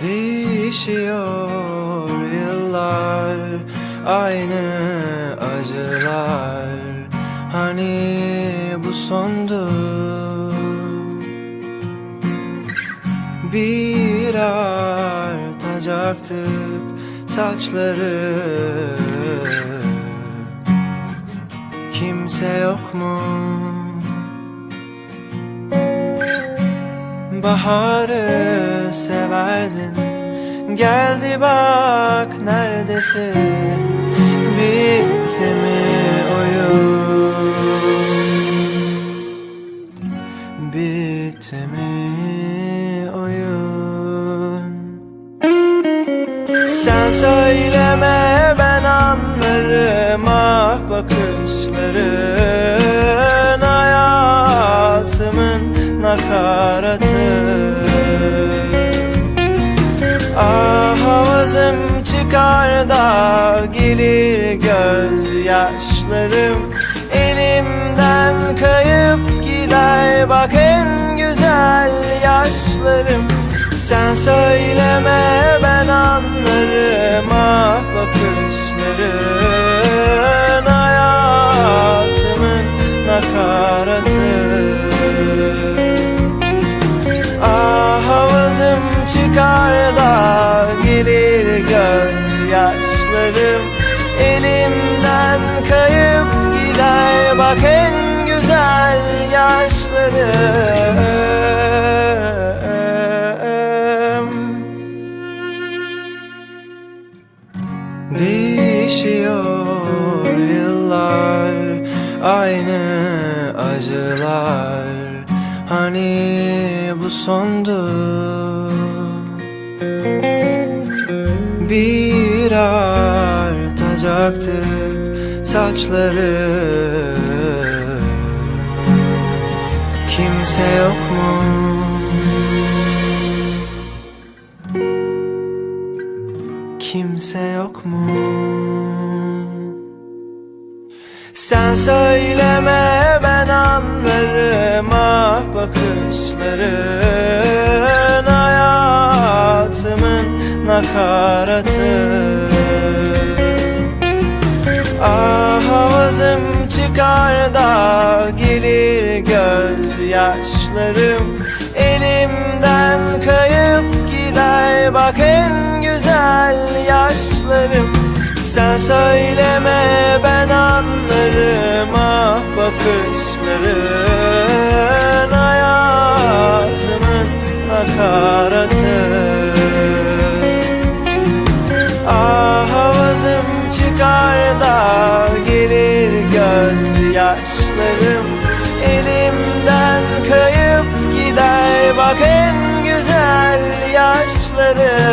Değişiyor yıllar Aynı acılar. Hani bu sondu. Bir artacaktık saçları Kimse yok mu? Baharı severdin. Geldi bak neredesin? Bitti mi oyun? Bitti mi oyun? Sen söyleme ben anlarım. Ah bakışların Hayatımın nakaratı. Ah havazım çıkar da gelir gözyaşlarım. Elimden kayıp gider bak en güzel yaşlarım. Sen söyleme yaşlarım Değişiyor yıllar Aynı acılar. Hani bu sondu. Bir artacaktık saçları Kimse yok mu? Kimse yok mu? Sen söyleme ben anlarım ah bakışların Hayatımın nakaratı Ah havazım çıkar da gelir gözyaşlarım Elimden kayıp gider. Bak en güzel yaşlarım. Sen söyleme ben anlarım yaşlarım